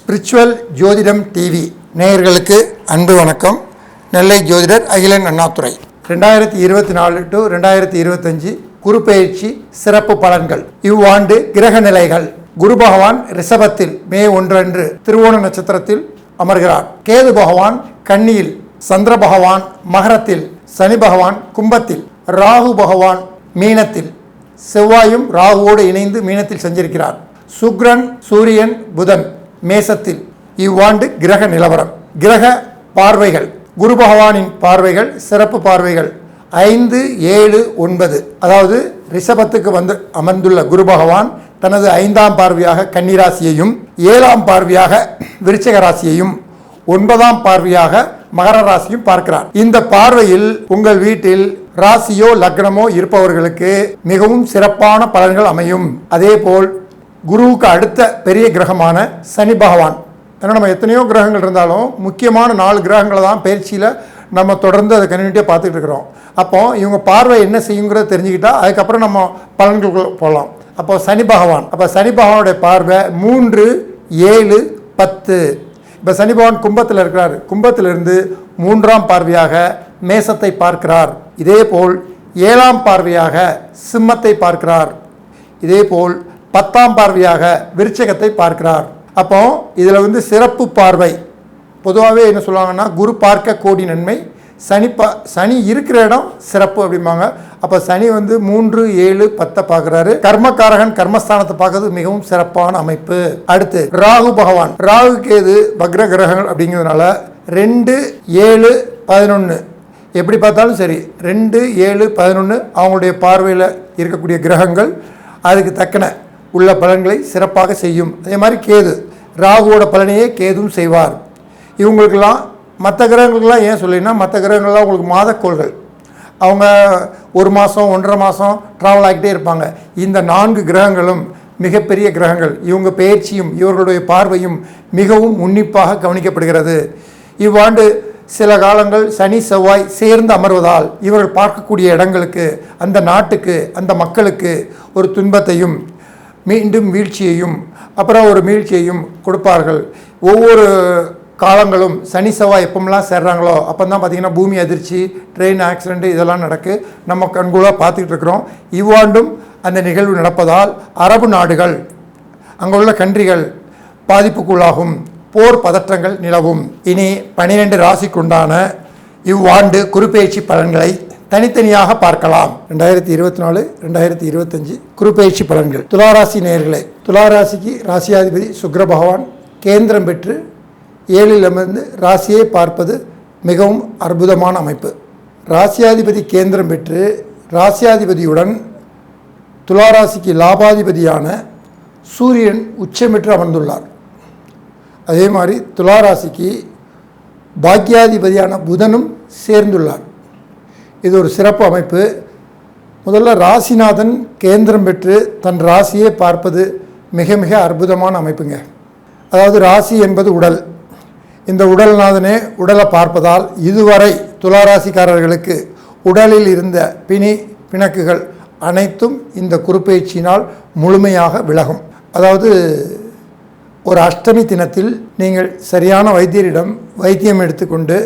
Spiritual ஜோதிடம் TV நேயர்களுக்கு அன்பு வணக்கம். நெல்லை ஜோதிடர் அகிலன் அண்ணாதுரை. ரெண்டாயிரத்தி இருபத்தி நாலு டு ரெண்டாயிரத்தி இருபத்தஞ்சு குரு சிறப்பு பலன்கள். இவ்வாண்டு கிரக நிலைகள். குரு பகவான் ரிஷபத்தில் மே ஒன்றன்று திருவோண நட்சத்திரத்தில் அமர்கிறார். கேது பகவான் கன்னியில் சந்திர பகவான் மகரத்தில் சனி பகவான் கும்பத்தில் ராகு பகவான் மீனத்தில் செவ்வாயும் ராகுவோடு இணைந்து மீனத்தில் சஞ்சரிக்கிறார். சுக்ரன் சூரியன் புதன் மேசத்தில் இவ்வாண்டு கிரக நிலவரம். கிரக பார்வைகள். குரு பகவானின் பார்வைகள் சிறப்பு பார்வைகள். ஐந்து ஏழு ஒன்பது. அதாவது ரிஷபத்துக்கு வந்து அமர்ந்துள்ள குரு பகவான் தனது ஐந்தாம் பார்வையாக கன்னிராசியையும் ஏழாம் பார்வையாக விருச்சக ராசியையும் ஒன்பதாம் பார்வையாக மகர ராசியும் பார்க்கிறார். இந்த பார்வையில் உங்கள் வீட்டில் ராசியோ லக்னமோ இருப்பவர்களுக்கு மிகவும் சிறப்பான பலன்கள் அமையும். அதேபோல் குருவுக்கு அடுத்த பெரிய கிரகமான சனி பகவான். ஏன்னா நம்ம எத்தனையோ கிரகங்கள் இருந்தாலும் முக்கியமான நாலு கிரகங்களை தான் பயிற்சியில் நம்ம தொடர்ந்து அதை கன்டினியூட்டியாக பார்த்துட்டு இருக்கிறோம். அப்போ இவங்க பார்வை என்ன செய்யுங்கிறத தெரிஞ்சுக்கிட்டா அதுக்கப்புறம் நம்ம பலன்களுக்குள்ள போகலாம். அப்போ சனி பகவான். அப்போ சனி பகவானுடைய பார்வை மூன்று ஏழு பத்து. இப்போ சனி பகவான் கும்பத்தில் இருக்கிறார். கும்பத்திலிருந்து மூன்றாம் பார்வையாக மேசத்தை பார்க்கிறார். இதேபோல் ஏழாம் பார்வையாக சிம்மத்தை பார்க்கிறார். இதேபோல் பத்தாம் பார்வையாக விருச்சகத்தை பார்க்கிறார். அப்போ இதில் வந்து சிறப்பு பார்வை. பொதுவாகவே என்ன சொல்லுவாங்கன்னா குரு பார்க்க கோடி நன்மை சனி பா சனி இருக்கிற இடம் சிறப்பு அப்படிம்பாங்க. அப்போ சனி வந்து மூன்று ஏழு பத்தை பார்க்குறாரு. கர்மக்காரகன் கர்மஸ்தானத்தை பார்க்கறது மிகவும் சிறப்பான அமைப்பு. அடுத்து ராகு பகவான். ராகு கேது பக்ர கிரகங்கள் அப்படிங்கிறதுனால ரெண்டு ஏழு பதினொன்று எப்படி பார்த்தாலும் சரி ரெண்டு ஏழு பதினொன்று அவங்களுடைய பார்வையில் இருக்கக்கூடிய கிரகங்கள் அதுக்கு தக்கன உள்ள பலன்களை சிறப்பாக செய்யும். அதே மாதிரி கேது ராகுவோட பலனையே கேதும் செய்வார். இவங்களுக்கெல்லாம் மற்ற கிரகங்களுக்கெல்லாம் ஏன் சொல்லினா மற்ற கிரகங்கள்லாம் உங்களுக்கு மாதக்கோள்கள். அவங்க ஒரு மாதம் ஒன்றரை மாதம் ட்ராவல் ஆகிட்டே இருப்பாங்க. இந்த நான்கு கிரகங்களும் மிகப்பெரிய கிரகங்கள். இவங்க பயிற்சியும் இவர்களுடைய பார்வையும் மிகவும் உன்னிப்பாக கவனிக்கப்படுகிறது. இவ்வாண்டு சில காலங்கள் சனி செவ்வாய் சேர்ந்து அமர்வதால் இவர்கள் பார்க்கக்கூடிய இடங்களுக்கு அந்த நாட்டுக்கு அந்த மக்களுக்கு ஒரு துன்பத்தையும் மீண்டும் வீழ்ச்சியையும் அப்புறம் ஒரு மீழ்ச்சியையும் கொடுப்பார்கள். ஒவ்வொரு காலங்களும் சனி செவ்வாய் எப்பமெல்லாம் சேர்றாங்களோ அப்போ தான் பார்த்திங்கன்னா பூமி அதிர்ச்சி ட்ரெயின் ஆக்சிடெண்ட்டு இதெல்லாம் நடக்கு. நம்ம கண்கூடாக பார்த்துக்கிட்டு இருக்கிறோம். இவ்வாண்டும் அந்த நிகழ்வு நடப்பதால் அரபு நாடுகள் அங்கே உள்ள கன்றிகள் பாதிப்புக்குள்ளாகும். போர் பதற்றங்கள் நிலவும். இனி பனிரெண்டு ராசிக்குண்டான இவ்வாண்டு குறுப்பெயர்ச்சி பலன்களை தனித்தனியாக பார்க்கலாம். ரெண்டாயிரத்தி இருபத்தி நாலு ரெண்டாயிரத்தி இருபத்தஞ்சு குறுப்பெயர்ச்சி பலன்கள். துளாராசி நேர்களே துளாராசிக்கு ராசியாதிபதி சுக்ர பகவான் கேந்திரம் பெற்று ஏழில் அமர்ந்து ராசியை பார்ப்பது மிகவும் அற்புதமான அமைப்பு. ராசியாதிபதி கேந்திரம் பெற்று ராசியாதிபதியுடன் துளாராசிக்கு லாபாதிபதியான சூரியன் உச்சமிட்டு அமர்ந்துள்ளார். அதே மாதிரி துளாராசிக்கு பாக்கியாதிபதியான புதனும் சேர்ந்துள்ளார். இது ஒரு சிறப்பு அமைப்பு. முதல்ல ராசிநாதன் கேந்திரம் பெற்று தன் ராசியை பார்ப்பது மிக மிக அற்புதமான அமைப்புங்க. அதாவது ராசி என்பது உடல். இந்த உடல்நாதனே உடலை பார்ப்பதால் இதுவரை துளாராசிக்காரர்களுக்கு உடலில் இருந்த பிணி பிணக்குகள் அனைத்தும் இந்த குறுப்பெயர்ச்சியினால் முழுமையாக விலகும். அதாவது ஒரு அஷ்டமி தினத்தில் நீங்கள் சரியான வைத்தியரிடம் வைத்தியம் எடுத்துக்கொண்டு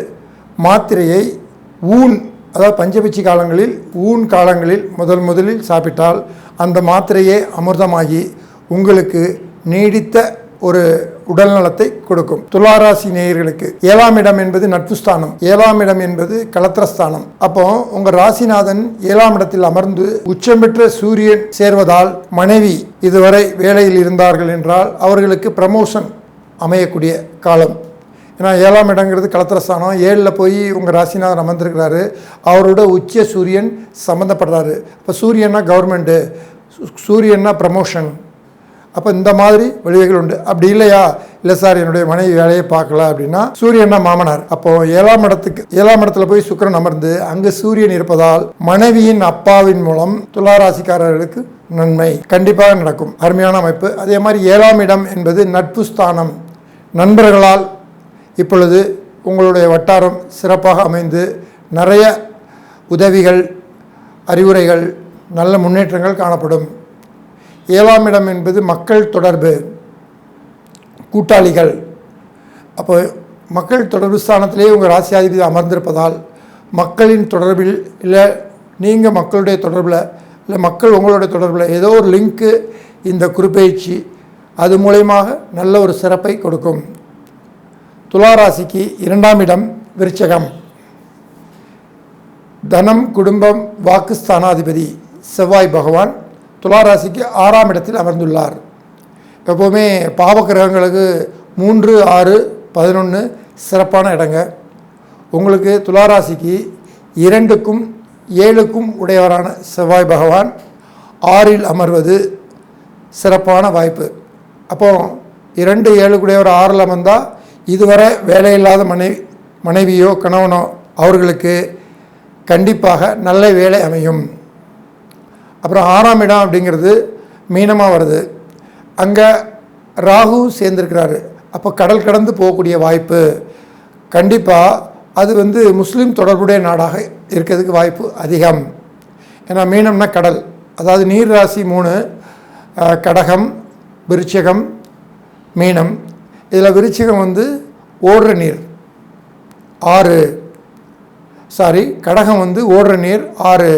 மாத்திரையை ஊன் அதாவது பஞ்சபட்சி காலங்களில் ஊன் காலங்களில் முதல் முதலில் சாப்பிட்டால் அந்த மாத்திரையே அமிர்தமாகி உங்களுக்கு நீடித்த ஒரு உடல் நலத்தை கொடுக்கும். துளாராசி நேயர்களுக்கு ஏழாம் இடம் என்பது நட்பு ஸ்தானம். ஏழாம் இடம் என்பது கலத்திரஸ்தானம். அப்போ உங்க ராசிநாதன் ஏழாம் இடத்தில் அமர்ந்து உச்சம் பெற்ற சூரியன் சேர்வதால் மனைவி இதுவரை வேலையில் இருந்தார்கள் என்றால் அவர்களுக்கு ப்ரமோஷன் அமையக்கூடிய காலம். ஏன்னா ஏழாம் இடங்கிறது கலத்திரஸ்தானம். ஏழில் போய் உங்கள் ராசிநாதன் அமர்ந்திருக்கிறாரு. அவரோட உச்ச சூரியன் சம்மந்தப்படுறாரு இப்போ சூரியன்னா கவர்மெண்ட்டு சூரியன்னா ப்ரமோஷன் அப்போ இந்த மாதிரி வழிவகைகள் உண்டு. அப்படி இல்லையா? இல்லை சார் என்னுடைய மனைவி வேலையை பார்க்கல அப்படின்னா சூரியன் மாமனார். அப்போ ஏழாம் இடத்துக்கு ஏழாம் இடத்துல போய் சுக்கிரன் அமர்ந்து அங்கு சூரியன் இருப்பதால் மனைவியின் அப்பாவின் மூலம் துளாராசிக்காரர்களுக்கு நன்மை கண்டிப்பாக நடக்கும். அருமையான அமைப்பு. அதே மாதிரி ஏழாம் இடம் என்பது நட்பு ஸ்தானம். நண்பர்களால் இப்பொழுது உங்களுடைய வட்டாரம் சிறப்பாக அமைந்து நிறைய உதவிகள் அறிவுரைகள் நல்ல முன்னேற்றங்கள் காணப்படும். ஏழாம் இடம் என்பது மக்கள் தொடர்பு கூட்டாளிகள். அப்போ மக்கள் தொடர்பு ஸ்தானத்திலே உங்கள் ராசியாதிபதி அமர்ந்திருப்பதால் மக்களின் தொடர்பில் இல்லை நீங்கள் மக்களுடைய தொடர்பில் இல்லை மக்கள் உங்களுடைய தொடர்பில் ஏதோ ஒரு லிங்க்கு இந்த குறிப்பெயர்ச்சி அது மூலயமாக நல்ல ஒரு சிறப்பை கொடுக்கும். துளாராசிக்கு இரண்டாம் இடம் விருச்சகம். தனம் குடும்பம் வாக்குஸ்தானாதிபதி செவ்வாய் பகவான் துளாராசிக்கு ஆறாம் இடத்தில் அமர்ந்துள்ளார். எப்போவுமே பாவக்கிரகங்களுக்கு மூன்று ஆறு பதினொன்று சிறப்பான இடங்க. உங்களுக்கு துளாராசிக்கு இரண்டுக்கும் ஏழுக்கும் உடையவரான செவ்வாய் பகவான் ஆறில் அமர்வது சிறப்பான வாய்ப்பு. அப்போ இரண்டு ஏழுக்குடையவர் ஆறில் அமர்ந்தால் இதுவரை வேலையில்லாத மனைவி மனைவியோ கணவனோ அவர்களுக்கு கண்டிப்பாக நல்ல வேலை அமையும். அப்புறம் ஆறாம் இடம் அப்படிங்கிறது மீனமாக வருது. அங்கே ராகு சேர்ந்துருக்கிறாரு. அப்போ கடல் கடந்து போகக்கூடிய வாய்ப்பு கண்டிப்பாக அது வந்து முஸ்லீம் தொடர்புடைய நாடாக இருக்கிறதுக்கு வாய்ப்பு அதிகம். ஏன்னா மீனம்னா கடல். அதாவது நீர் ராசி மூணு கடகம் விருச்சிகம் மீனம். இதில் விருச்சிகம் வந்து ஓடுற நீர் ஆறு. சாரி கடகம் வந்து ஓடுற நீர் ஆறு.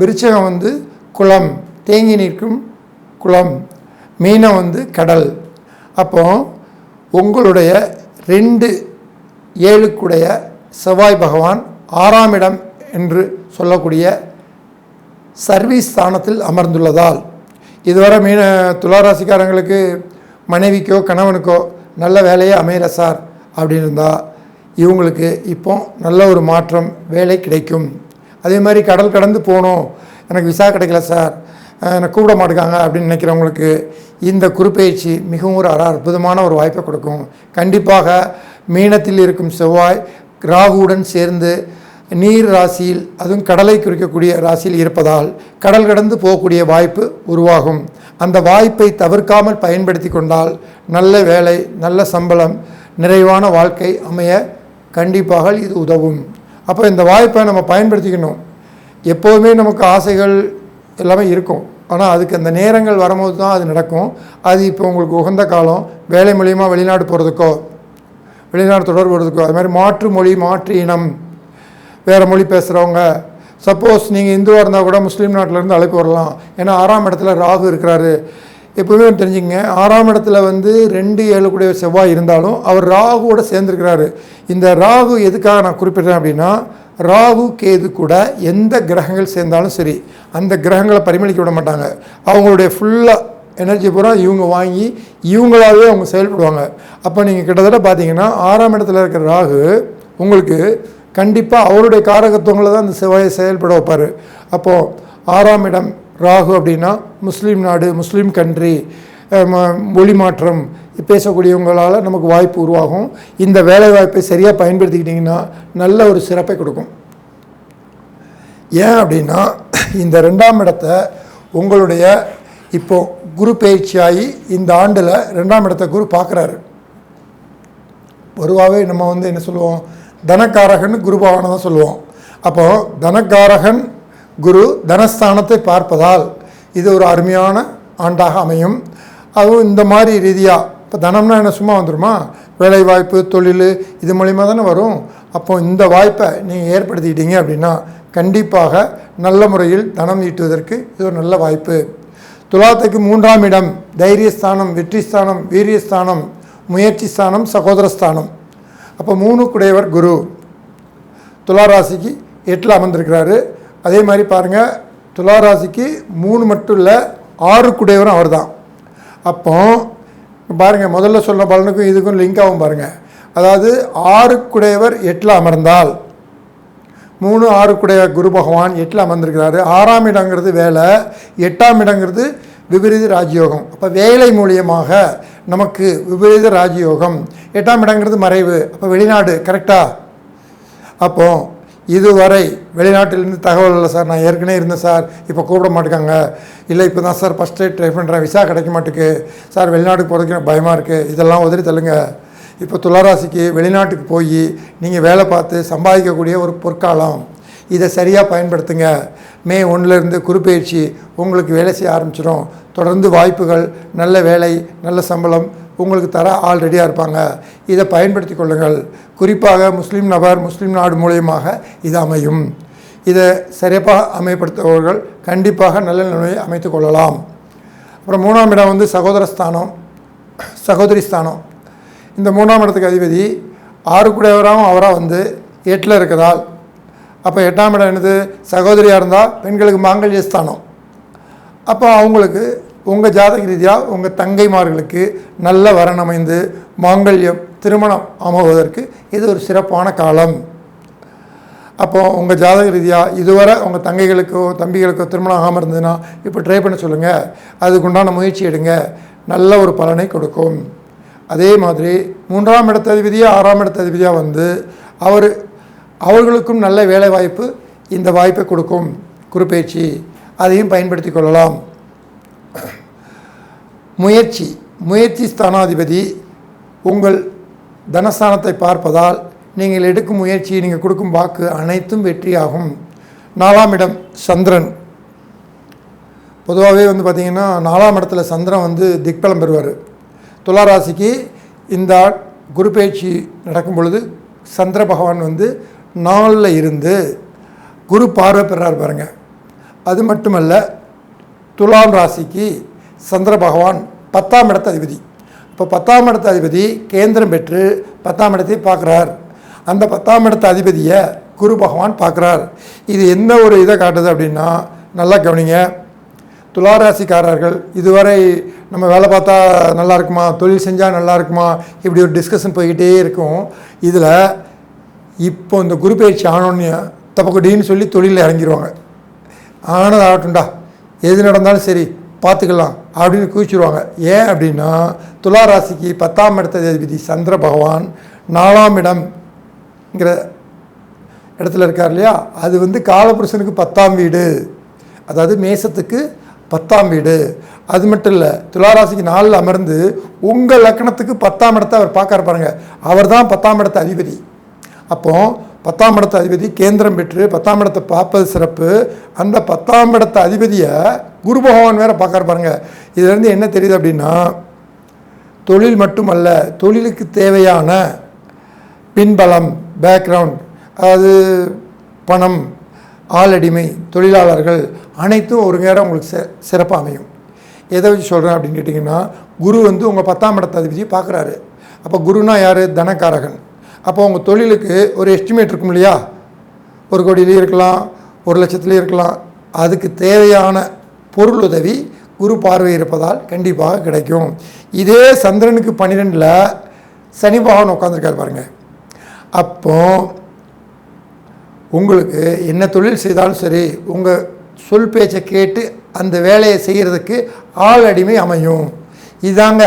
விருச்சகம் வந்து குளம் தேங்கி நிற்கும் குளம் மீனம் வந்து கடல். அப்போ உங்களுடைய ரெண்டு ஏழுக்குடைய செவ்வாய் பகவான் ஆறாம் இடம் என்று சொல்லக்கூடிய சர்வீஸ் ஸ்தானத்தில் அமர்ந்துள்ளதால் இதுவரை மீன துளாராசிக்காரங்களுக்கு மனைவிக்கோ கணவனுக்கோ நல்ல வேலையே அமையல சார் அப்படின்னு இருந்தால் இவங்களுக்கு இப்போ நல்ல ஒரு மாற்றம் வேலை கிடைக்கும். அதே மாதிரி கடல் கடந்து போகணும் எனக்கு விசா கிடைக்கல சார். என்னை கூப்பிட மாட்டேங்காங்க அப்படின்னு நினைக்கிறவங்களுக்கு இந்த குறுப்பெயர்ச்சி மிகவும் ஒரு அற- அற்புதமான ஒரு வாய்ப்பை கொடுக்கும். கண்டிப்பாக மீனத்தில் இருக்கும் செவ்வாய் ராகுவுடன் சேர்ந்து நீர் ராசியில் அதுவும் கடலை குறிக்கக்கூடிய ராசியில் இருப்பதால் கடல் கடந்து போகக்கூடிய வாய்ப்பு உருவாகும். அந்த வாய்ப்பை தவிர்க்காமல் பயன்படுத்தி கொண்டால் நல்ல வேலை நல்ல சம்பளம் நிறைவான வாழ்க்கை அமைய கண்டிப்பாக இது உதவும். அப்போ இந்த வாய்ப்பை நம்ம பயன்படுத்திக்கணும். எப்போதுமே நமக்கு ஆசைகள் எல்லாமே இருக்கும். ஆனால் அதுக்கு அந்த நேரங்கள் வரும்போது தான் அது நடக்கும். அது இப்போ உங்களுக்கு உகந்த காலம். வேலை மூலியமாக வெளிநாடு போகிறதுக்கோ வெளிநாடு தொடர்பு வருதுக்கோ அது மாதிரி மாற்று மொழி மாற்று இனம் வேறு மொழி பேசுகிறவங்க சப்போஸ் நீங்கள் இந்துவாக இருந்தால் கூட முஸ்லீம் நாட்டிலேருந்து அழைப்பு வரலாம். ஏன்னா ஆறாம் இடத்துல ராகு இருக்கிறாரு. எப்பவுமே தெரிஞ்சுங்க ஆறாம் இடத்துல வந்து ரெண்டு ஏழு கூடிய செவ்வாய் இருந்தாலும் அவர் ராகுவோட சேர்ந்துருக்கிறாரு. இந்த ராகு எதுக்காக நான் குறிப்பிட்றேன் அப்படின்னா ராகு கேது கூட எந்த கிரகங்கள் சேர்ந்தாலும் சரி அந்த கிரகங்களை பரிமளிக்க விட மாட்டாங்க. அவங்களுடைய ஃபுல்லாக எனர்ஜி பூரா இவங்க வாங்கி இவங்களாவே அவங்க செயல்படுவாங்க. அப்போ நீங்கள் கிட்டத்தட்ட பார்த்தீங்கன்னா ஆறாம் இடத்துல இருக்கிற ராகு உங்களுக்கு கண்டிப்பாக அவருடைய காரகத்துவங்களை தான் அந்த செவ்வாயை செயல்பட வைப்பார். அப்போது ஆறாம் இடம் ராகு அப்படின்னா முஸ்லீம் நாடு முஸ்லீம் கண்ட்ரி மொழி மாற்றம் பேசக்கூடியவங்களால் நமக்கு வாய்ப்பு உருவாகும். இந்த வேலைவாய்ப்பை சரியாக பயன்படுத்திக்கிட்டிங்கன்னா நல்ல ஒரு சிறப்பை கொடுக்கும். ஏன் அப்படின்னா இந்த ரெண்டாம் இடத்த உங்களுடைய இப்போது குரு பயிற்சியாகி இந்த ஆண்டில் ரெண்டாம் இடத்த குரு பார்க்குறாரு. பொதுவாகவே நம்ம வந்து என்ன சொல்லுவோம்? தனக்காரகன் குருபவான தான் சொல்லுவோம். அப்போது தனக்காரகன் குரு தனஸ்தானத்தை பார்ப்பதால் இது ஒரு அருமையான ஆண்டாக அமையும். அதுவும் இந்த மாதிரி ரீதியாக இப்போ தனம்னா என்ன சும்மா வந்துருமா? வேலைவாய்ப்பு தொழில் இது மூலிமா தானே வரும். அப்போ இந்த வாய்ப்பை நீங்கள் ஏற்படுத்திக்கிட்டீங்க அப்படின்னா கண்டிப்பாக நல்ல முறையில் தனம் ஈட்டுவதற்கு இது ஒரு நல்ல வாய்ப்பு. துலாத்துக்கு மூன்றாம் இடம் தைரியஸ்தானம் வெற்றி ஸ்தானம் வீரியஸ்தானம் முயற்சி ஸ்தானம் சகோதரஸ்தானம். அப்போ மூணு குடையவர் குரு. துளாராசிக்கு எட்டில் அமர்ந்திருக்கிறாரு. அதே மாதிரி பாருங்கள் துளாராசிக்கு மூணு மட்டும் இல்லை ஆறு குடையவரும் அவர் தான் அப்போ பாருங்கள் முதல்ல சொன்ன பலனுக்கும் இதுக்கும் லிங்க் ஆகும் பாருங்கள் அதாவது ஆறு குடையவர் எட்டில் அமர்ந்தால் மூணு ஆறு குடைய குரு பகவான் எட்டில் அமர்ந்திருக்கிறாரு. ஆறாம் இடங்கிறது வேலை எட்டாம் இடங்கிறது விபரீத ராஜயோகம். அப்போ வேலை மூலியமாக நமக்கு விபரீத ராஜயோகம். எட்டாம் இடங்கிறது மறைவு. அப்போ வெளிநாடு கரெக்டாக அப்போது இதுவரை வெளிநாட்டிலேருந்து தகவல் இல்லை சார். நான் ஏற்கனவே இருந்தேன் சார். இப்போ கூப்பிட மாட்டேங்க இல்லை இப்போ தான் சார் ஃபஸ்ட் ட்ரை பண்ணுறேன் விசா கிடைக்க மாட்டேக்கு. சார் வெளிநாட்டுக்கு போகிறதுக்கு எனக்கு பயமாக இருக்குது இதெல்லாம் உதறி தள்ளுங்க. இப்போ துளாராசிக்கு வெளிநாட்டுக்கு போய் நீங்கள் வேலை பார்த்து சம்பாதிக்கக்கூடிய ஒரு பொற்காலம். இதை சரியாக பயன்படுத்துங்க. மே ஒன்றுலேருந்து குறுப்பயிற்சி உங்களுக்கு வேலை செய்ய ஆரம்பிச்சிடும் தொடர்ந்து வாய்ப்புகள் நல்ல வேலை நல்ல சம்பளம் உங்களுக்கு தர ஆள் ரெடியாக இருப்பாங்க. இதை பயன்படுத்தி கொள்ளுங்கள். குறிப்பாக முஸ்லீம் நபர் முஸ்லீம் நாடு மூலியமாக இது அமையும். இதை சிறப்பாக அமைப்படுத்துபவர்கள் கண்டிப்பாக நல்ல நிலையை அமைத்து கொள்ளலாம். அப்புறம் மூணாம் இடம் வந்து சகோதரஸ்தானம் சகோதரி ஸ்தானம். இந்த மூணாம் இடத்துக்கு அதிபதி ஆறு கூடையவராகவும் அவராக வந்து எட்டில் இருக்கிறதால் அப்போ எட்டாம் இடம் என்னது? சகோதரியாக இருந்தால் பெண்களுக்கு மாங்கல்ய ஸ்தானம். அப்போ அவங்களுக்கு உங்கள் ஜாதக ரீதியாக உங்கள் தங்கைமார்களுக்கு நல்ல வரன் அமைந்து மாங்கல்யம் திருமணம் அமைவதற்கு இது ஒரு சிறப்பான காலம். அப்போ உங்கள் ஜாதக ரீதியாக இதுவரை உங்கள் தங்கைகளுக்கோ தம்பிகளுக்கோ திருமணம் ஆகாமல் இருந்ததுன்னா இப்போ ட்ரை பண்ண சொல்லுங்கள் அதுக்குண்டான முயற்சி எடுங்க. நல்ல ஒரு பலனை கொடுக்கும். அதே மாதிரி மூன்றாம் இடத்த அதிபதியாக ஆறாம் இடத்த அதிபதியாக வந்து அவர் அவர்களுக்கும் நல்ல வேலை வாய்ப்பு இந்த வாய்ப்பை கொடுக்கும். குறுப்பேச்சு அதையும் பயன்படுத்தி கொள்ளலாம். முயற்சி முயற்சி ஸ்தானாதிபதி உங்கள் தனஸ்தானத்தை பார்ப்பதால் நீங்கள் எடுக்கும் முயற்சி நீங்கள் கொடுக்கும் வாக்கு அனைத்தும் வெற்றியாகும். நாலாம் இடம் சந்திரன். பொதுவாகவே வந்து பார்த்திங்கன்னா நாலாம் இடத்துல சந்திரன் வந்து திக்பலம் பெறுவார். துளாராசிக்கு இந்த குரு பயிற்சி நடக்கும் பொழுது சந்திர பகவான் வந்து நாளில் இருந்து குரு பார்வை பெறார் பாருங்கள் அது மட்டுமல்ல துலாம் ராசிக்கு சந்திர பகவான் பத்தாம் இடத்த அதிபதி. இப்போ பத்தாம் இடத்த அதிபதி கேந்திரம் பெற்று பத்தாம் இடத்தை பார்க்குறார். அந்த பத்தாம் இடத்த அதிபதியை குரு பகவான் பார்க்குறார். இது எந்த ஒரு இதை காட்டுது அப்படின்னா நல்லா கவனிங்க. துளாராசிக்காரர்கள் இதுவரை நம்ம வேலை பார்த்தா நல்லா இருக்குமா? தொழில் செஞ்சால் நல்லா இருக்குமா? இப்படி ஒரு டிஸ்கஷன் போய்கிட்டே இருக்கும். இதில் இப்போ இந்த குரு பயிற்சி ஆனோன்னு தப்பக்குடின்னு சொல்லி தொழிலில் இறங்கிடுவாங்க ஆனது ஆகட்டும்டா எது நடந்தாலும் சரி. பார்த்துக்கலாம் அப்படின்னு குவிச்சிருவாங்க. ஏன் அப்படின்னா துலா ராசிக்கு பத்தாம் இடத்த அதிபதி சந்திர பகவான் நாலாம் இடம்ங்கிற இடத்துல இருக்கார் இல்லையா? அது வந்து காலபுருஷனுக்கு பத்தாம் வீடு. அதாவது மேசத்துக்கு பத்தாம் வீடு. அது மட்டும் இல்லை துளாராசிக்கு நாளில் அமர்ந்து உங்கள் லக்கணத்துக்கு பத்தாம் இடத்தை அவர் பார்க்க பாருங்க. அவர் தான் பத்தாம் இடத்த அதிபதி. அப்போது பத்தாம் இடத்த அதிபதி கேந்திரம் பெற்று பத்தாம் இடத்தை பார்ப்பது சிறப்பு. அந்த பத்தாம் இடத்த அதிபதியை குரு பகவான் வேற பார்க்குற பாருங்க. இதுலேருந்து என்ன தெரியுது அப்படின்னா தொழில் மட்டுமல்ல தொழிலுக்கு தேவையான பின்பலம் பேக்ரவுண்ட் அதாவது பணம் ஆளடிமை தொழிலாளர்கள் அனைத்தும் ஒரு நேரம் உங்களுக்கு சி சிறப்பாக அமையும். எதை வச்சு சொல்கிறேன் அப்படின்னு கேட்டிங்கன்னா குரு வந்து உங்கள் பத்தாம் இடத்த அதிபதியை பார்க்குறாரு. அப்போ குருனா யார்? தனக்காரகன். அப்போ உங்கள் தொழிலுக்கு ஒரு எஸ்டிமேட் இருக்கும் இல்லையா? ஒரு கோடியிலையும் இருக்கலாம் ஒரு லட்சத்துலேயும் இருக்கலாம். அதுக்கு தேவையான பொருள் உதவி குரு பார்வை இருப்பதால் கண்டிப்பாக கிடைக்கும். இதே சந்திரனுக்கு பன்னிரெண்டில் சனி பகவான் உட்காந்துருக்காரு பாருங்கள் அப்போ உங்களுக்கு என்ன தொழில் செய்தாலும் சரி உங்கள் சொல் பேச்சை கேட்டு அந்த வேலையை செய்கிறதுக்கு ஆள் அடிமை அமையும். இதாங்க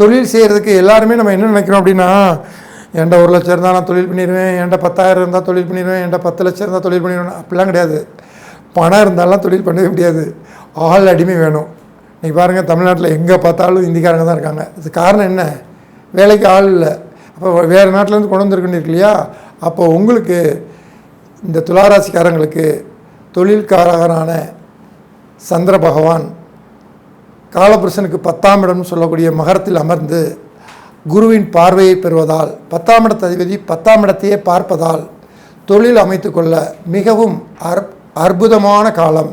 தொழில் செய்கிறதுக்கு எல்லாருமே நம்ம என்ன நினைக்கிறோம் அப்படின்னா என்கிட்ட ஒரு லட்சம் இருந்தால் நான் தொழில் பண்ணிடுவேன் என்கிட்ட பத்தாயிரம் இருந்தால் தொழில் பண்ணிடுவேன் என்கிட்ட பத்து லட்சம் இருந்தால் தொழில் பண்ணிடுவேன் அப்படிலாம் கிடையாது. பணம் இருந்தாலும் தொழில் பண்ணவே முடியாது. ஆள் அடிமை வேணும். நீங்கள் பாருங்கள் தமிழ்நாட்டில் எங்கே பார்த்தாலும் இந்திக்காரங்க தான் இருக்காங்க. இது காரணம் என்ன? வேலைக்கு ஆள் இல்லை. அப்போ வேறு நாட்டிலேருந்து கொண்டு வந்துருக்குன்னு இருக்கு இல்லையா? அப்போ உங்களுக்கு இந்த துளாராசிக்காரங்களுக்கு தொழில்காரகரான சந்திர பகவான் காலபுருஷனுக்கு பத்தாம் இடம்னு சொல்லக்கூடிய மகரத்தில் அமர்ந்து குருவின் பார்வையை பெறுவதால் பத்தாம் இடத்த அதிபதி பத்தாம் இடத்தையே பார்ப்பதால் தொழில் அமைத்துக்கொள்ள மிகவும் அற் அற்புதமான காலம்.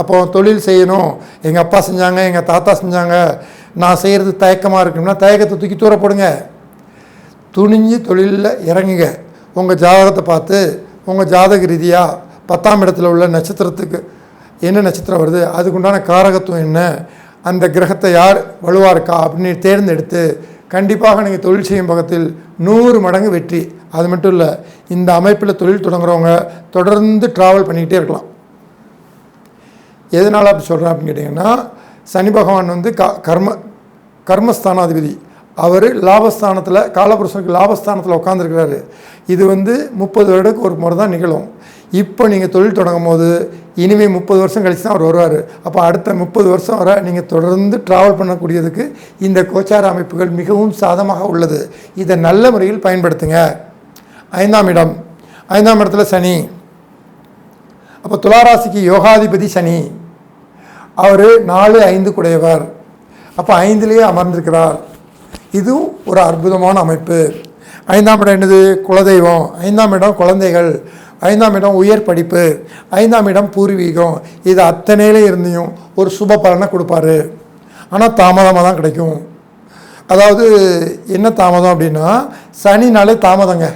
அப்போ தொழில் செய்யணும். எங்கள் அப்பா செஞ்சாங்க எங்கள் தாத்தா செஞ்சாங்க. நான் செய்கிறது தயக்கமாக இருக்கணும்னா தயக்கத்தை தூக்கி தூர போடுங்க. துணிஞ்சு தொழிலில் இறங்குங்க. உங்கள் ஜாதகத்தை பார்த்து உங்கள் ஜாதக ரீதியாக பத்தாம் இடத்துல உள்ள நட்சத்திரத்துக்கு என்ன நட்சத்திரம் வருது அதுக்குண்டான காரகத்துவம் என்ன அந்த கிரகத்தை யார் வலுவாக இருக்கா அப்படின்னு தேர்ந்தெடுத்து கண்டிப்பாக நீங்கள் தொழில் செய்யும் பக்கத்தில் நூறு மடங்கு வெற்றி. அது மட்டும் இல்லை இந்த அமைப்பில் தொழில் தொடங்குறவங்க தொடர்ந்து ட்ராவல் பண்ணிக்கிட்டே இருக்கலாம். எதனால் அப்படி சொல்கிறேன் அப்படின்னு கேட்டிங்கன்னா சனி பகவான் வந்து க கர்ம கர்மஸ்தானாதிபதி. அவர் லாபஸ்தானத்தில் காலபுருஷனுக்கு லாபஸ்தானத்தில் உட்காந்துருக்கிறாரு இது வந்து முப்பது வருடத்துக்கு ஒரு முறை தான் நிகழும். இப்போ நீங்கள் தொழில் தொடங்கும் போது இனிமேல் முப்பது வருஷம் கழிச்சு தான் அவர் வருவார். அப்போ அடுத்த முப்பது வருஷம் வரை நீங்கள் தொடர்ந்து ட்ராவல் பண்ணக்கூடியதுக்கு இந்த கோச்சார அமைப்புகள் மிகவும் சாதமாக உள்ளது. இதை நல்ல முறையில் பயன்படுத்துங்க. ஐந்தாம் இடம். ஐந்தாம் இடத்துல சனி. அப்போ துளாராசிக்கு யோகாதிபதி சனி. அவர் நாலு ஐந்து குடையவர். அப்போ ஐந்துலேயே அமர்ந்திருக்கிறார். இதுவும் ஒரு அற்புதமான அமைப்பு. ஐந்தாம் இடம் என்னது? குலதெய்வம். ஐந்தாம் இடம் குழந்தைகள். ஐந்தாம் இடம் உயர் படிப்பு ஐந்தாம் இடம் பூர்வீகம். இது அத்தனையில இருந்தையும் ஒரு சுப பலனை கொடுப்பாரு. ஆனால் தாமதமாக தான் கிடைக்கும். அதாவது என்ன தாமதம் அப்படின்னா சனினாலே தாமதங்க.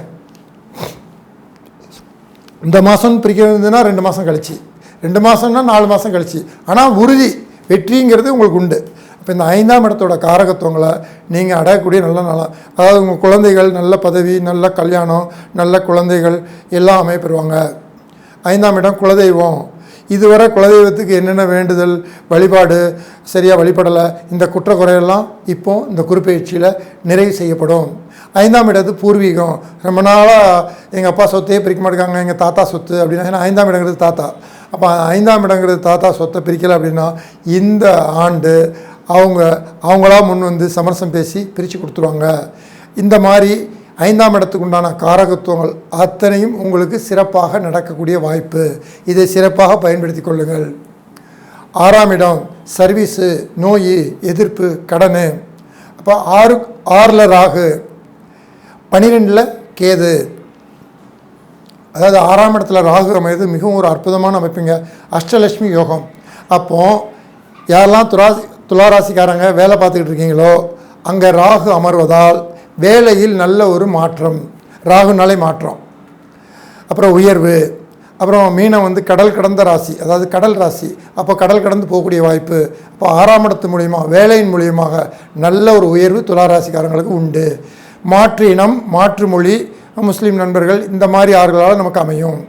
இந்த மாதம் பிரிக்கிறதுனா ரெண்டு மாதம் கழிச்சு. ரெண்டு மாதம்னா நாலு மாதம் கழிச்சு. ஆனால் உறுதி வெற்றிங்கிறது உங்களுக்கு உண்டு. இப்போ இந்த ஐந்தாம் இடத்தோட காரகத்துவங்களை நீங்கள் அடையக்கூடிய நல்ல நலம் அதாவது உங்கள் குழந்தைகள் நல்ல பதவி நல்ல கல்யாணம் நல்ல குழந்தைகள் எல்லாம் அமைப்பெறுவாங்க. ஐந்தாம் இடம் குலதெய்வம். இதுவரை குலதெய்வத்துக்கு என்னென்ன வேண்டுதல் வழிபாடு சரியாக வழிபடலை இந்த குற்ற குறையெல்லாம் இப்போ இந்த குறிப்பெயர்ச்சியில் நிறைவு செய்யப்படும். ஐந்தாம் இடத்து பூர்வீகம். ரொம்ப நாளாக எங்கள் அப்பா சொத்தையே பிரிக்க மாட்டேங்காங்க எங்கள் தாத்தா சொத்து அப்படின்னா ஏன்னா ஐந்தாம் இடங்கிறது தாத்தா. அப்போ ஐந்தாம் இடங்கிறது தாத்தா சொத்தை பிரிக்கலை அப்படின்னா இந்த ஆண்டு அவங்க அவங்களா முன் வந்து சமரசம் பேசி பிரித்து கொடுத்துருவாங்க. இந்த மாதிரி ஐந்தாம் இடத்துக்கு உண்டான காரகத்துவங்கள் அத்தனையும் உங்களுக்கு சிறப்பாக நடக்கக்கூடிய வாய்ப்பு. இதை சிறப்பாக பயன்படுத்தி கொள்ளுங்கள். ஆறாம் இடம் சர்வீஸு நோய் எதிர்ப்பு கடன். அப்போ ஆறு ஆறில் ராகு பன்னிரெண்டில் கேது. அதாவது ஆறாம் இடத்துல ராகு அமைது மிகவும் ஒரு அற்புதமான அமைப்புங்க. அஷ்டலட்சுமி யோகம். அப்போது யாரெல்லாம் துராசி துளாராசிக்காரங்க வேலை பார்த்துக்கிட்டு இருக்கீங்களோ அங்கே ராகு அமர்வதால் வேலையில் நல்ல ஒரு மாற்றம். ராகுனாலே மாற்றம். அப்புறம் உயர்வு. அப்புறம் மீனம் வந்து கடல் கடந்த ராசி அதாவது கடல் ராசி. அப்போ கடல் கடந்து போகக்கூடிய வாய்ப்பு. அப்போ ஆறாம் இடத்து மூலியமாக வேலையின் மூலியமாக நல்ல ஒரு உயர்வு துளாராசிக்காரங்களுக்கு உண்டு. மாற்று இனம் மாற்று மொழி முஸ்லீம் நண்பர்கள் இந்த மாதிரி ஆறுகளால் நமக்கு அமையும்.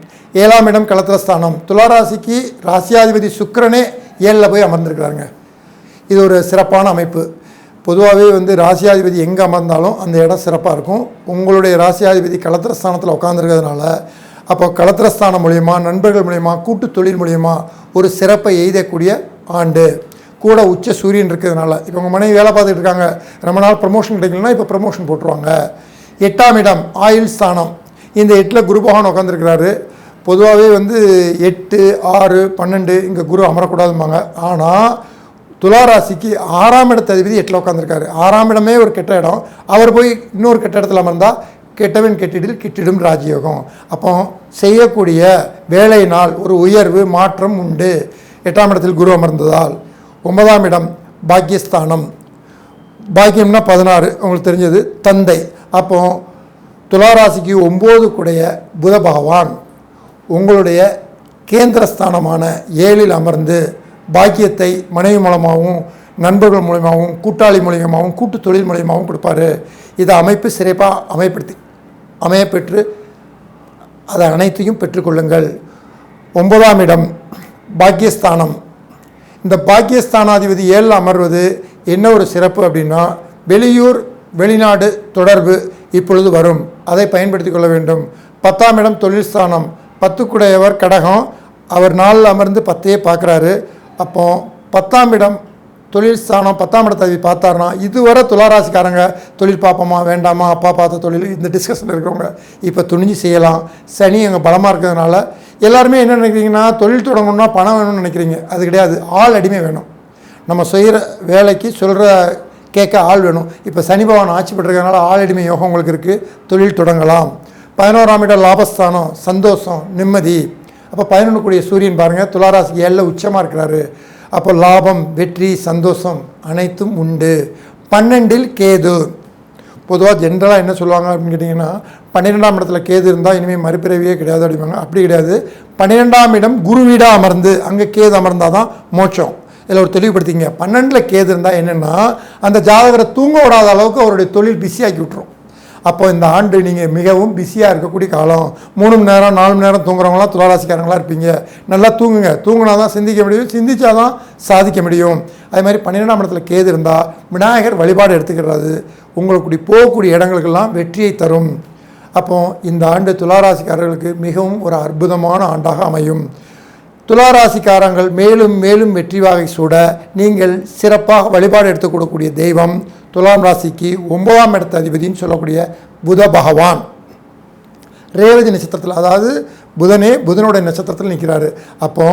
ஏழாம் இடம் கலத்திரஸ்தானம் துளாராசிக்கு ராசியாதிபதி சுக்கரனே ஏழில் போய் அமர்ந்திருக்கிறாங்க இது ஒரு சிறப்பான அமைப்பு. பொதுவாகவே வந்து ராசியாதிபதி எங்கே அமர்ந்தாலும் அந்த இடம் சிறப்பாக இருக்கும். உங்களுடைய ராசியாதிபதி களத்திரஸ்தானத்தில் உட்காந்துருக்கிறதுனால அப்போ களத்திரஸ்தானம் மூலயமா நண்பர்கள் மூலியமா கூட்டு தொழில் மூலயமா ஒரு சிறப்பை எய்தக்கூடிய ஆண்டு. கூட உச்ச சூரியன் இருக்கிறதுனால இப்போ உங்கள் மனைவி வேலை பார்த்துட்டு இருக்காங்க. ரொம்ப நாள் ப்ரமோஷன் கிடைக்கலன்னா இப்போ ப்ரமோஷன் போட்டுருவாங்க. எட்டாம் இடம் ஆயுள் ஸ்தானம். இந்த எட்டில் குரு பகவான் உட்காந்துருக்கிறாரு பொதுவாகவே வந்து எட்டு ஆறு பன்னெண்டு இங்கே குரு அமரக்கூடாதும்பாங்க. ஆனால் துளாராசிக்கு ஆறாம் இடத்த அதிபதி எட்டில் உட்காந்துருக்காரு ஆறாம் இடமே ஒரு கெட்ட இடம். அவர் போய் இன்னொரு கெட்ட இடத்துல அமர்ந்தால் கெட்டவன் கெட்டிடில் கிட்டிடும் ராஜயோகம். அப்போ செய்யக்கூடிய வேலையினால் ஒரு உயர்வு மாற்றம் உண்டு. எட்டாம் இடத்தில் குரு அமர்ந்ததால். ஒன்பதாம் இடம் பாக்கியஸ்தானம். பாக்கியம்னா பதினாறு உங்களுக்கு தெரிஞ்சது தந்தை. அப்போ துளாராசிக்கு ஒம்பது கூடைய புத பகவான் உங்களுடைய கேந்திரஸ்தானமான ஏழில் அமர்ந்து பாக்கியத்தை மனைவி மூலமாகவும் நண்பர்கள் மூலியமாகவும் கூட்டாளி மூலியமாகவும் கூட்டு தொழில் மூலியமாகவும் கொடுப்பாரு. இதை அமைப்பு சிறப்பாக அமைப்படுத்தி அமையப்பெற்று அதை அனைத்தையும் பெற்றுக்கொள்ளுங்கள். ஒன்பதாம் இடம் பாக்கியஸ்தானம். இந்த பாக்கியஸ்தானாதிபதி ஏழில் அமர்வது என்ன ஒரு சிறப்பு அப்படின்னா வெளியூர் வெளிநாடு தொடர்பு இப்பொழுது வரும். அதை பயன்படுத்தி கொள்ள வேண்டும். பத்தாம் இடம் தொழில் ஸ்தானம். பத்துக்குடையவர் கடகம். அவர் நாளில் அமர்ந்து பத்தையே பார்க்குறாரு. அப்போ பத்தாம் இடம் தொழில் ஸ்தானம் பத்தாம் இடத்தை பார்த்தாருன்னா இதுவரை துளாராசிக்காரங்க தொழில் பார்ப்போமா வேண்டாமா அப்பா பார்த்த தொழில் இந்த டிஸ்கஷனில் இருக்கிறவங்க இப்போ துணிஞ்சு செய்யலாம். சனி அங்கே பலமாக இருக்கிறதுனால எல்லாருமே என்ன நினைக்கிறீங்கன்னா தொழில் தொடங்கணும்னா பணம் வேணும்னு நினைக்கிறீங்க. அது கிடையாது. ஆள் அடிமை வேணும். நம்ம செய்கிற வேலைக்கு சொல்கிற கேட்க ஆள் வேணும். இப்போ சனி பகவான் ஆட்சி பெற்றிருக்கறனால ஆள் அடிமை யோகம் உங்களுக்கு இருக்குது தொழில் தொடங்கலாம். பதினோராம் இடம் லாபஸ்தானம். சந்தோஷம் நிம்மதி. அப்போ பதினொன்று கூடிய சூரியன் பாருங்கள் துளாராசிக்கு ஏழில் உச்சமாக இருக்கிறாரு. அப்போ லாபம் வெற்றி சந்தோஷம் அனைத்தும் உண்டு. பன்னெண்டில் கேது. பொதுவாக ஜென்ரலாக என்ன சொல்லுவாங்க அப்படின்னு கேட்டிங்கன்னா பன்னிரெண்டாம் இடத்துல கேது இருந்தால் இனிமேல் மறுபிறவியே கிடையாது அப்படிம்பாங்க. அப்படி கிடையாது. பன்னிரெண்டாம் இடம் குருவீடாக அமர்ந்து அங்கே கேது அமர்ந்தால் தான் மோட்சம். இதில் ஒரு தெளிவுபடுத்திங்க பன்னெண்டில் கேது இருந்தால் என்னென்னா அந்த ஜாதகரை தூங்க விடாத அளவுக்கு அவருடைய தொழில் பிஸியாக்கி விட்டுரும். அப்போ இந்த ஆண்டு நீங்கள் மிகவும் பிஸியாக இருக்கக்கூடிய காலம். மூணு மணி நேரம் நாலு மணி நேரம் தூங்குறவங்களாம் துளாராசிக்காரங்களா இருப்பீங்க. நல்லா தூங்குங்க. தூங்கினா தான் சிந்திக்க முடியும். சிந்திச்சா தான் சாதிக்க முடியும். அதே மாதிரி பன்னிரெண்டாம் இடத்துல கேது இருந்தால் விநாயகர் வழிபாடு எடுத்துக்கிறது. உங்களுக்கு போகக்கூடிய இடங்களுக்கெல்லாம் வெற்றியை தரும். அப்போ இந்த ஆண்டு துளாராசிக்காரர்களுக்கு மிகவும் ஒரு அற்புதமான ஆண்டாக அமையும். துளாராசிக்காரங்கள் மேலும் மேலும் வெற்றி வாகை சூட நீங்கள் சிறப்பாக வழிபாடு எடுத்துக் கொடுக்கக்கூடிய தெய்வம் துலாம் ராசிக்கு ஒன்பதாம் இடத்த அதிபதின்னு சொல்லக்கூடிய புத பகவான். ரேவதி நட்சத்திரத்தில் அதாவது புதனே புதனுடைய நட்சத்திரத்தில் நிற்கிறாரு அப்போ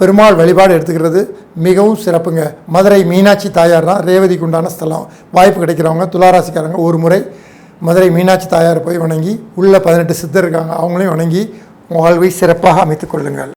பெருமாள் வழிபாடு எடுத்துக்கிறது மிகவும் சிறப்புங்க. மதுரை மீனாட்சி தாயார் தான் ரேவதிக்கு உண்டான ஸ்தலம். வாய்ப்பு கிடைக்கிறவங்க துளாராசிக்காரங்க ஒரு முறை மதுரை மீனாட்சி தாயார் போய் வணங்கி உள்ள பதினெட்டு சித்தர் இருக்காங்க அவங்களையும் வணங்கி உங்கள் வாழ்வை சிறப்பாக அமைத்துக் கொள்ளுங்கள்.